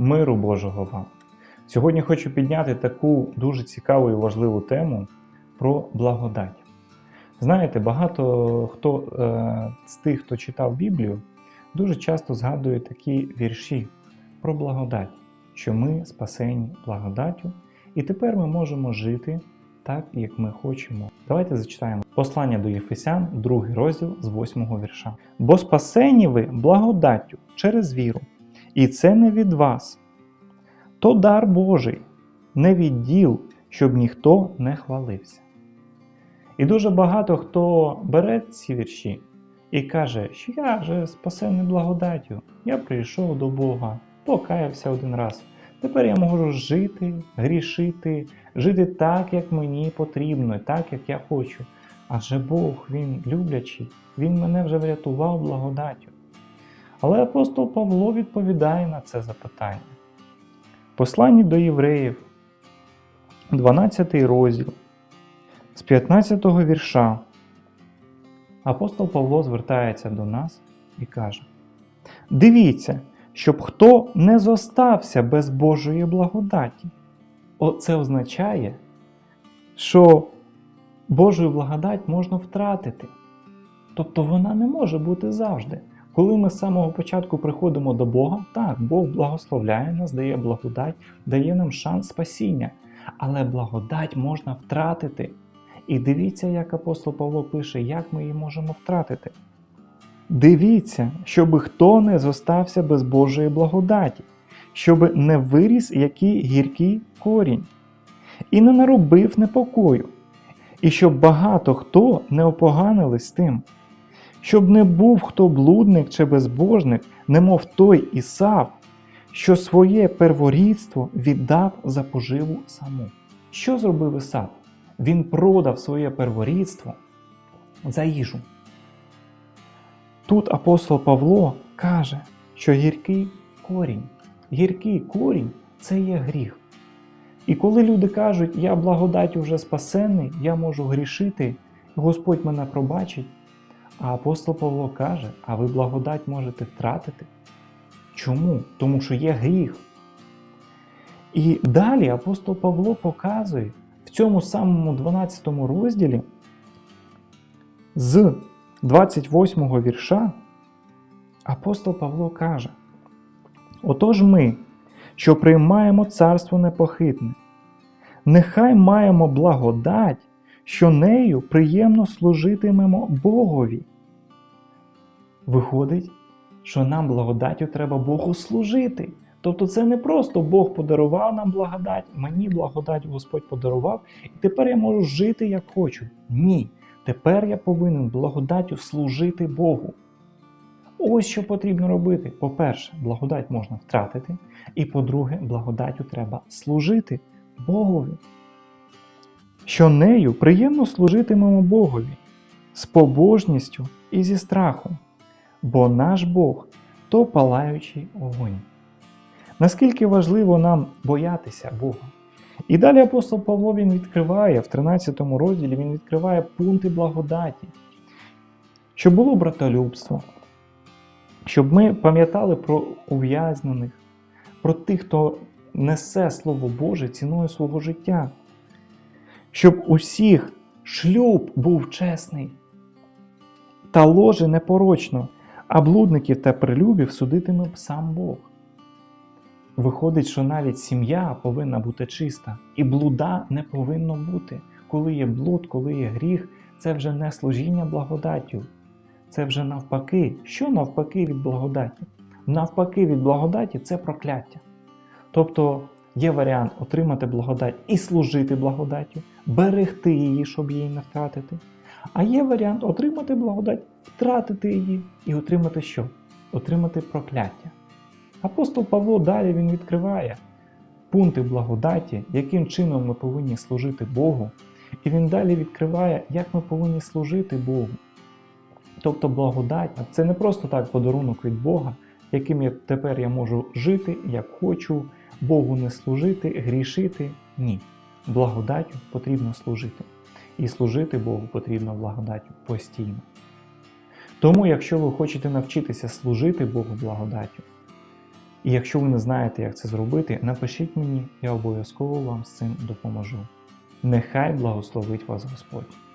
Миру Божого вам! Сьогодні хочу підняти таку дуже цікаву і важливу тему про благодать. Знаєте, багато хто е, з тих, хто читав Біблію, дуже часто згадує такі вірші про благодать, що ми спасені благодаттю, і тепер ми можемо жити так, як ми хочемо. Давайте зачитаємо послання до Єфесян, другий розділ з 8 вірша. Бо спасені ви благодаттю через віру, і це не від вас, то дар Божий, не від діл, щоб ніхто не хвалився. І дуже багато хто бере ці вірші і каже, що я вже спасений благодаттю, я прийшов до Бога, покаявся один раз. Тепер я можу жити, грішити, жити так, як мені потрібно, так, як я хочу. Адже Бог, Він люблячий, Він мене вже врятував благодаттю. Але апостол Павло відповідає на це запитання. Посланні до євреїв, 12 розділ, з 15 вірша, апостол Павло звертається до нас і каже: Дивіться, щоб хто не зостався без Божої благодаті. Оце означає, що Божу благодать можна втратити. Тобто вона не може бути завжди. Коли ми з самого початку приходимо до Бога, так, Бог благословляє нас, дає благодать, дає нам шанс спасіння. Але благодать можна втратити. І дивіться, як апостол Павло пише, як ми її можемо втратити. Дивіться, щоб хто не зостався без Божої благодаті, щоб не виріс який гіркий корінь, і не наробив непокою, і щоб багато хто не опоганились тим, щоб не був хто блудник чи безбожник, немов той Ісав, що своє перворідство віддав за поживу саму. Що зробив Ісав? Він продав своє перворідство за їжу. Тут апостол Павло каже, що гіркий корінь, гіркий корінь це є гріх. І коли люди кажуть, я благодаттю вже спасений, я можу грішити, Господь мене пробачить, а апостол Павло каже, а ви благодать можете втратити. Чому? Тому що є гріх. І далі апостол Павло показує в цьому самому 12 розділі з 28 вірша апостол Павло каже: Отож ми, що приймаємо царство непохитне, нехай маємо благодать, що нею приємно служитимемо Богові. Виходить, що нам благодаттю треба Богу служити. Тобто це не просто Бог подарував нам благодать, мені благодать Господь подарував, і тепер я можу жити як хочу. Ні. Тепер я повинен благодаттю служити Богу. Ось що потрібно робити. По-перше, благодать можна втратити, і по-друге, благодаттю треба служити Богові. Що нею приємно служитимемо Богові з побожністю і зі страхом, бо наш Бог то палаючий огонь. Наскільки важливо нам боятися Бога? І далі апостол Павло він відкриває в 13 розділі він відкриває пункти благодаті, щоб було братолюбство, щоб ми пам'ятали про ув'язнених, про тих, хто несе Слово Боже ціною свого життя, щоб усіх шлюб був чесний, та ложе непорочно, а блудників та прилюбів судитиме сам Бог. Виходить, що навіть сім'я повинна бути чиста, і блуда не повинно бути. Коли є блуд, коли є гріх, це вже не служіння благодаттю. Це вже навпаки. Що навпаки від благодаті? Навпаки, від благодаті це прокляття. Тобто є варіант отримати благодать і служити благодаттю, берегти її, щоб її не втратити. А є варіант отримати благодать, втратити її і отримати що? Отримати прокляття. Апостол Павло далі він відкриває пункти благодаті, яким чином ми повинні служити Богу, і він далі відкриває, як ми повинні служити Богу. Тобто благодать це не просто так подарунок від Бога, яким я тепер я можу жити, як хочу, Богу не служити, грішити. Ні. Благодаттю потрібно служити. І служити Богу потрібно благодаттю постійно. Тому, якщо ви хочете навчитися служити Богу благодаттю, І якщо ви не знаєте, як це зробити, напишіть мені, я обов'язково вам з цим допоможу. Нехай благословить вас Господь.